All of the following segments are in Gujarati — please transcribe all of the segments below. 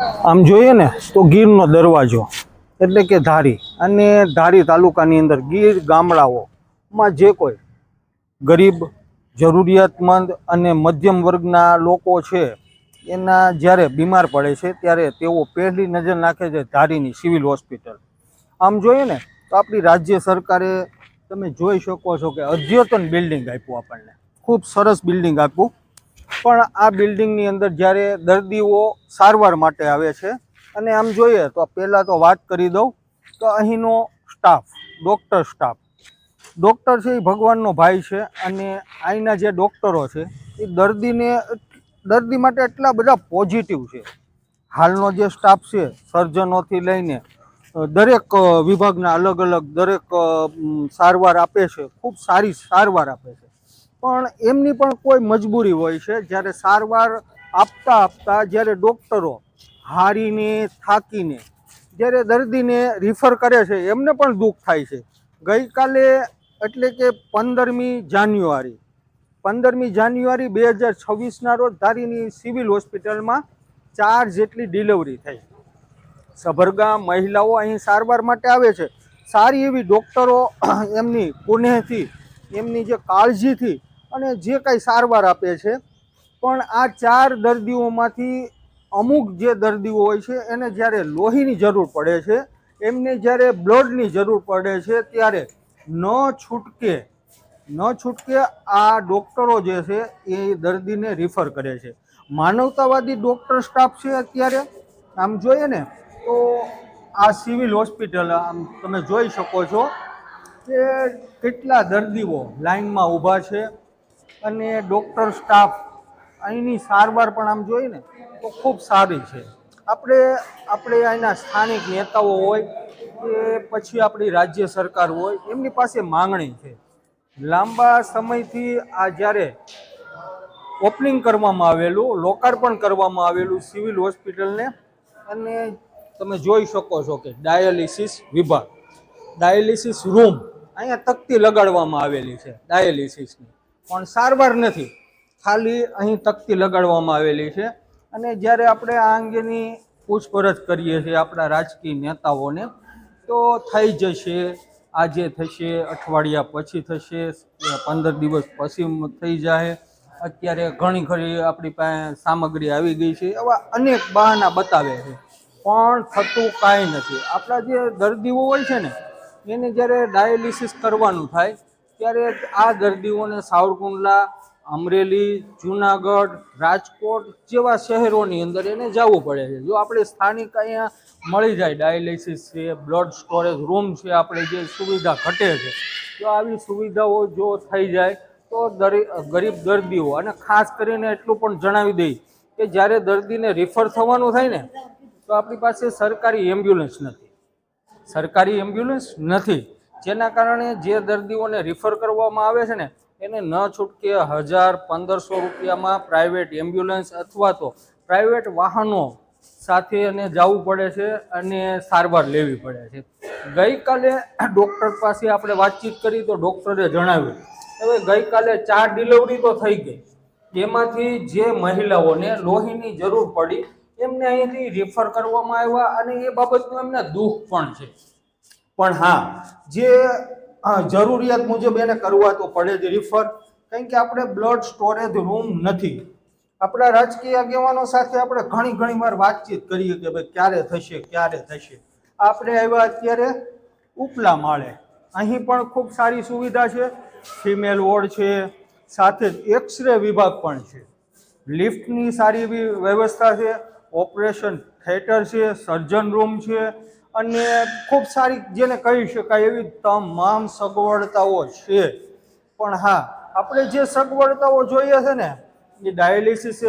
આમ જોઈએ ને, તો ગીરનો દરવાજો, એટલે કે ધારી. અને ધારી તાલુકાની અંદર ગીર ગામડાઓમાં જે કોઈ ગરીબ, જરૂરિયાતમંદ અને મધ્યમ વર્ગના લોકો છે, એના જ્યારે બીમાર પડે છે, ત્યારે તેઓ પહેલી નજર નાખે છે ધારીની સિવિલ હોસ્પિટલ. આમ જોઈએ ને, તો આપણી રાજ્ય સરકારે તમે જોઈ શકો છો કે અદ્યતન બિલ્ડિંગ આપ્યું આપણને. ખૂબ સરસ બિલ્ડિંગ આપ્યું. પણ આ બિલ્ડિંગની અંદર જ્યારે દર્દીઓ સારવાર માટે આવે છે, અને આમ જોઈએ તો પહેલાં તો વાત કરી દઉં તો અહીંનો સ્ટાફ ડૉક્ટર સ્ટાફ ડૉક્ટર છે એ ભગવાનનો ભાઈ છે અને અહીંના જે ડૉક્ટરો છે એ દર્દીને દર્દી માટે એટલા બધા પોઝિટિવ છે. હાલનો જે સ્ટાફ છે સર્જનોથી લઈને દરેક વિભાગના અલગ અલગ દરેક સારવાર આપે છે, ખૂબ સારી સારવાર આપે છે. પણ એમની પણ કોઈ મજબૂરી હોય છે. જ્યારે સારવાર આપતા આપતા જ્યારે ડૉક્ટરો હારીને, થાકીને, જ્યારે દર્દીને રિફર કરે છે, એમને પણ દુઃખ થાય છે. ગઈકાલે એટલે કે પંદરમી જાન્યુઆરી પંદરમી જાન્યુઆરી બે હજાર છવ્વીસના રોજ ધારીની સિવિલ હોસ્પિટલમાં ચાર જેટલી ડિલિવરી થઈ. સભરગા મહિલાઓ અહીં સારવાર માટે આવે છે. સારી એવી ડૉક્ટરો એમની પુનેથી એમની જે કાળજીથી અને જે કાંઈ સારવાર આપે છે, પણ આ ચાર દર્દીઓમાંથી અમુક જે દર્દીઓ હોય છે, એને જ્યારે લોહીની જરૂર પડે છે, એમને જ્યારે બ્લડની જરૂર પડે છે, ત્યારે ન છૂટકે ન છૂટકે આ ડૉક્ટરો જે છે, એ દર્દીને રિફર કરે છે. માનવતાવાદી ડૉક્ટર સ્ટાફ છે અત્યારે, આમ જોઈએ ને, તો આ સિવિલ હોસ્પિટલ, આમ તમે જોઈ શકો છો કે કેટલા દર્દીઓ લાઈનમાં ઊભા છે અને ડૉક્ટર સ્ટાફ અહીંની સારવાર પણ આમ જોઈએ ને, તો ખૂબ સારી છે. આપણે આપણે અહીંના સ્થાનિક નેતાઓ હોય કે પછી આપણી રાજ્ય સરકાર હોય, એમની પાસે માંગણી છે. લાંબા સમયથી આ જ્યારે ઓપનિંગ કરવામાં આવેલું, લોકાર્પણ કરવામાં આવેલું સિવિલ હોસ્પિટલને અને તમે જોઈ શકો છો કે ડાયાલિસિસ વિભાગ ડાયાલિસિસ રૂમ અહીંયા તકતી લગાડવામાં આવેલી છે ડાયાલિસિસની પણ સારવાર નથી. ખાલી અહીં તકતી લગાડવામાં આવેલી છે. અને જ્યારે આપણે આ અંગેની પૂછપરછ કરીએ છીએ આપણા રાજકીય નેતાઓને, તો થઈ જશે, આજે થશે, અઠવાડિયા પછી થશે પંદર દિવસ પછી થઈ જાય અત્યારે ઘણી ખરી આપણી પાસે સામગ્રી આવી ગઈ છે, એવા અનેક બહાના બતાવે છે. પણ થતું કાંઈ નથી. આપણા જે દર્દીઓ હોય છે ને, એને જ્યારે ડાયાલિસિસ કરવાનું થાય ત્યારે આ દર્દીઓને સાવરકુંડલા, અમરેલી, જુનાગઢ, રાજકોટ જેવા શહેરોની અંદર એને જવું પડે છે. જો આપણે સ્થાનિક અહીંયા મળી જાય, ડાયાલિસિસ છે, બ્લડ સ્ટોરેજ રૂમ છે, આપણે જે સુવિધા ઘટે છે, તો આવી સુવિધાઓ જો થઈ જાય, તો ગરીબ દર્દીઓ, અને ખાસ કરીને એટલું પણ જણાવી દઈ કે જ્યારે દર્દીને રિફર થવાનું થાય ને, તો આપણી પાસે સરકારી એમ્બ્યુલન્સ નથી. સરકારી એમ્બ્યુલન્સ નથી. જેના કારણે જે દર્દીઓને રિફર કરવામાં આવે છે ને, એને ન છૂટકે હજાર પંદરસો રૂપિયામાં પ્રાઇવેટ એમ્બ્યુલન્સ અથવા તો પ્રાઇવેટ વાહનો સાથે એને જવું પડે છે અને સારવાર લેવી પડે છે. ગઈકાલે ડૉક્ટર પાસે આપણે વાતચીત કરી તો ડૉક્ટરે જણાવ્યું, હવે ગઈકાલે ચાર ડિલિવરી તો થઈ ગઈ. એમાંથી જે મહિલાઓને લોહીની જરૂર પડી, એમને અહીંથી રિફર કરવામાં આવ્યા અને એ બાબતનું એમને દુઃખ પણ છે. પણ હા, જે જરૂરિયાત મુજબ એને કરવા તો પડે જ રિફર કારણ કે આપણે બ્લડ સ્ટોરેજ રૂમ નથી. આપણા રાજકીય આગેવાનો સાથે આપણે ઘણી ઘણી વાર વાતચીત કરીએ કે ભાઈ ક્યારે થશે ક્યારે થશે. આપણે આવ્યા અત્યારે ઉપલા માળે. અહીં પણ ખૂબ સારી સુવિધા છે. ફિમેલ વોર્ડ છે, સાથે જ એક્સરે વિભાગ પણ છે. લિફ્ટની સારી એવી વ્યવસ્થા છે. ઓપરેશન થિયેટર છે સર્જન રૂમ છે. અને ખૂબ સારી જેને કહી શકાય એવી તમામ સગવડતાઓ છે. પણ હા, આપણે જે સગવડતાઓ જોઈએ છે ને, એ ડાયાલિસિસ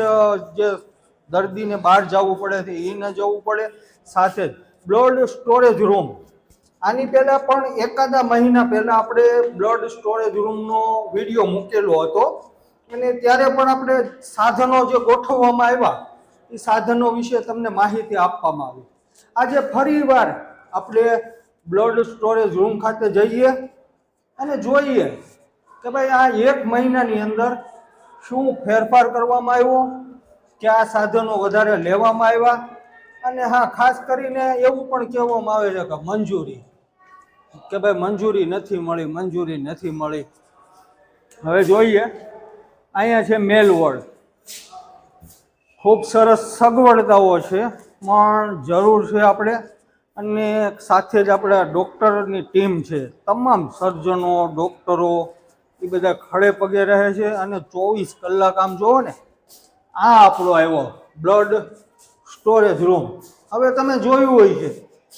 જે દર્દીને બહાર જવું પડે છે, એ ન જવું પડે. સાથે જ બ્લડ સ્ટોરેજ રૂમ. આની પહેલાં પણ એકાદા મહિના પહેલાં આપણે બ્લડ સ્ટોરેજ રૂમનો વીડિયો મૂકેલો હતો. અને ત્યારે પણ આપણે સાધનો જે ગોઠવવામાં આવ્યા, એ સાધનો વિશે તમને માહિતી આપવામાં આવી. આજે ફરીવાર આપણે બ્લડ સ્ટોરેજ રૂમ ખાતે જઈએ અને જોઈએ કે ભાઈ આ એક મહિનાની અંદર શું ફેરફાર કરવામાં આવ્યો, કયા સાધનો વધારે લેવામાં આવ્યા અને હા, ખાસ કરીને એવું પણ કહેવામાં આવે છે કે મંજૂરી, કે ભાઈ મંજૂરી નથી મળી, મંજૂરી નથી મળી. હવે જોઈએ, અહીંયા છે મેલ વોર્ડ ખૂબ સરસ સગવડતાઓ છે. પણ જરૂર છે આપણે. અને સાથે જ આપણા ડૉક્ટરની ટીમ છે. તમામ સર્જનો, ડૉક્ટરો એ બધા ખડે પગે રહે છે અને ચોવીસ કલાક આમ જુઓ ને, આ આપણો આવ્યો. Blood storage room. હવે તમે જોયું હોય છે,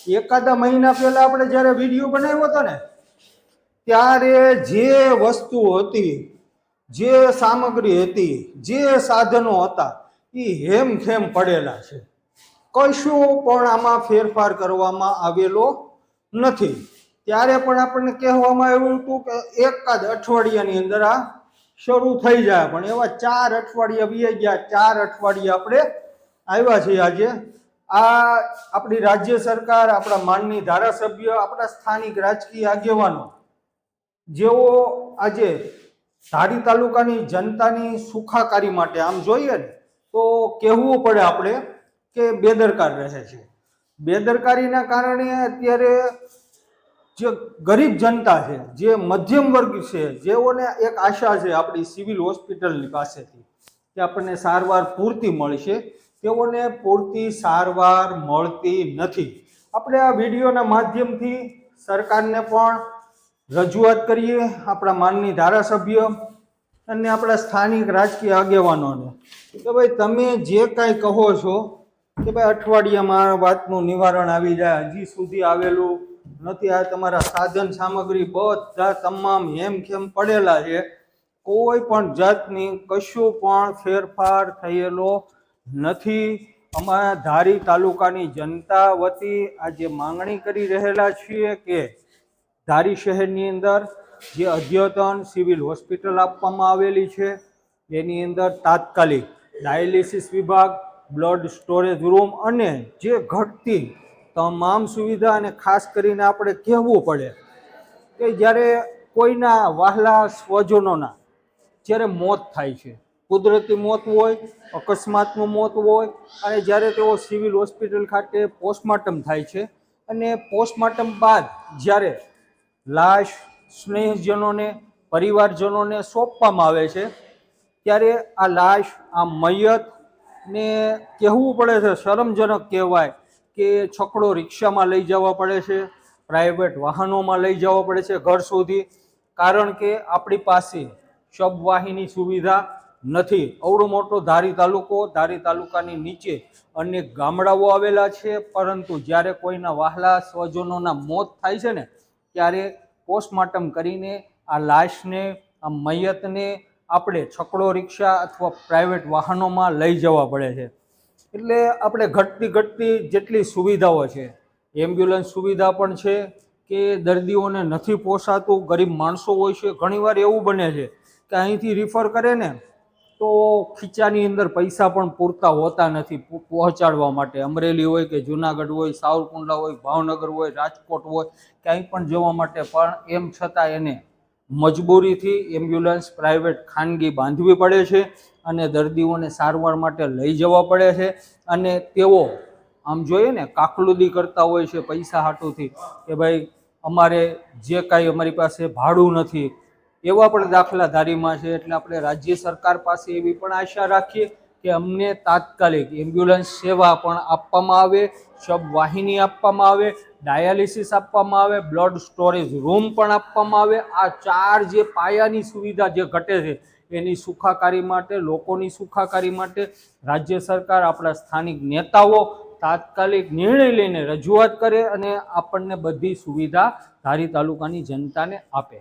એકાદા મહિના પહેલાં આપણે જ્યારે વીડિયો બનાવ્યો હતો ને, ત્યારે જે વસ્તુ હતી, જે સામગ્રી હતી, જે સાધનો હતા એ હેમખેમ પડેલા છે. કશું પણ આમાં ફેરફાર કરવામાં આવેલો નથી. ત્યારે પણ આપણને કહેવામાં આવ્યું હતું કે એકાદ અઠવાડિયાની અંદર આ શરૂ થઈ જાય. પણ એવા ચાર અઠવાડિયા વી ગયા. ચાર અઠવાડિયા આપણે આવ્યા છીએ આજે. આ આપણી રાજ્ય સરકાર, આપણા માનની ધારાસભ્ય, આપણા સ્થાનિક રાજકીય આગેવાનો, જેઓ આજે ધારી તાલુકાની જનતાની સુખાકારી માટે આમ જોઈએ ને, તો કહેવું પડે આપણે કે બેદરકાર રહે છે. બેદરકારીના કારણે અત્યારે જે ગરીબ જનતા છે, જે મધ્યમ વર્ગ છે, જેઓને એક આશા છે આપણી સિવિલ હોસ્પિટલની પાસેથી કે આપણને સારવાર પૂરતી મળશે, તેઓને પૂરતી સારવાર મળતી નથી. આપણે આ વિડીયોના માધ્યમથી સરકારને પણ રજૂઆત કરીએ, આપણા માનની ધારાસભ્ય અને આપણા સ્થાનિક રાજકીય આગેવાનોને. કે ભાઈ, તમે જે કાંઈ કહો છો કે ભાઈ અઠવાડિયામાં વાતનું નિવારણ આવી જાય. હજી સુધી આવેલું નથી. આ તમારા સાધન સામગ્રી બધા તમામ હેમખેમ પડેલા છે. કોઈ પણ જાતની કશું પણ ફેરફાર થયેલો નથી. અમારા ધારી તાલુકાની જનતા વતી આજે માંગણી કરી રહેલા છીએ કે ધારી શહેરની અંદર જે અદ્યતન સિવિલ હોસ્પિટલ આપવામાં આવેલી છે, એની અંદર તાત્કાલિક ડાયાલિસિસ વિભાગ બ્લડ સ્ટોરેજ રૂમ અને જે ઘટતી તમામ સુવિધા અને ખાસ કરીને આપણે કહેવું પડે કે જ્યારે કોઈના વહાલા સ્વજનોના, જ્યારે મોત થાય છે, કુદરતી મોત હોય, અકસ્માતનું મોત હોય, અને જ્યારે તેઓ સિવિલ હોસ્પિટલ ખાતે પોસ્ટમોર્ટમ થાય છે, અને પોસ્ટમોર્ટમ બાદ જ્યારે લાશ સ્નેહજનોને, પરિવારજનોને સોંપવામાં આવે છે, ત્યારે આ લાશ, આ મયત ને કહેવું પડે છે, શરમજનક કહેવાય કે છકડો રિક્ષામાં લઈ જવા પડે છે પ્રાઇવેટ વાહનોમાં લઈ જવા પડે છે ઘર સુધી. કારણ કે આપણી પાસે શબવાહિની સુવિધા નથી. અવડો મોટો ધારી તાલુકો, ધારી તાલુકાની નીચે અનેક ગામડાઓ આવેલા છે, પરંતુ જ્યારે કોઈના વહાલા સ્વજનોના મોત થાય છે ને, ત્યારે પોસ્ટમોર્ટમ કરીને આ લાશને, આ મયતને આપણે છકડો રિક્ષા અથવા પ્રાઇવેટ વાહનોમાં લઈ જવા પડે છે. એટલે આપણે ઘટતી ઘટતી જેટલી સુવિધાઓ છે એમ્બ્યુલન્સ સુવિધા પણ છે કે દર્દીઓને નથી પોસાતું, ગરીબ માણસો હોય છે, ઘણીવાર એવું બને છે કે અહીંથી રિફર કરે ને તો ખીચાની અંદર પૈસા પણ પૂરતા હોતા નથી પહોંચાડવા માટે. અમરેલી હોય કે જુનાગઢ હોય, સાવરકુંડલા હોય, ભાવનગર હોય, રાજકોટ હોય, ક્યાંય પણ જવા માટે પણ એમ છતાં એને મજબૂરીથી એમ્બ્યુલન્સ પ્રાઇવેટ ખાનગી બાંધવી પડે છે અને દર્દીઓને સારવાર માટે લઈ જવા પડે છે. અને તેઓ આમ જોઈએ ને, કાકલુદી કરતા હોય છે પૈસા હાટુથી કે ભાઈ, અમારે જે કાંઈ અમારી પાસે ભાડું નથી એવા પણ દાખલા ધારીમાં છે. એટલે આપણે રાજ્ય સરકાર પાસે એવી પણ આશા રાખીએ કે અમને તાત્કાલિક એમ્બ્યુલન્સ સેવા પણ આપવામાં આવે શબ વાહિની આપવામાં આવે ડાયાલિસિસ આપવામાં આવે બ્લડ સ્ટોરેજ રૂમ પણ આપવામાં આવે. આ ચાર જે પાયાની સુવિધા જે ઘટે છે, એની સુખાકારી માટે, લોકોની સુખાકારી માટે રાજ્ય સરકાર, આપણા સ્થાનિક નેતાઓ તાત્કાલિક નિર્ણય લઈને રજૂઆત કરે અને આપણને બધી સુવિધા ધારી તાલુકાની જનતાને આપે.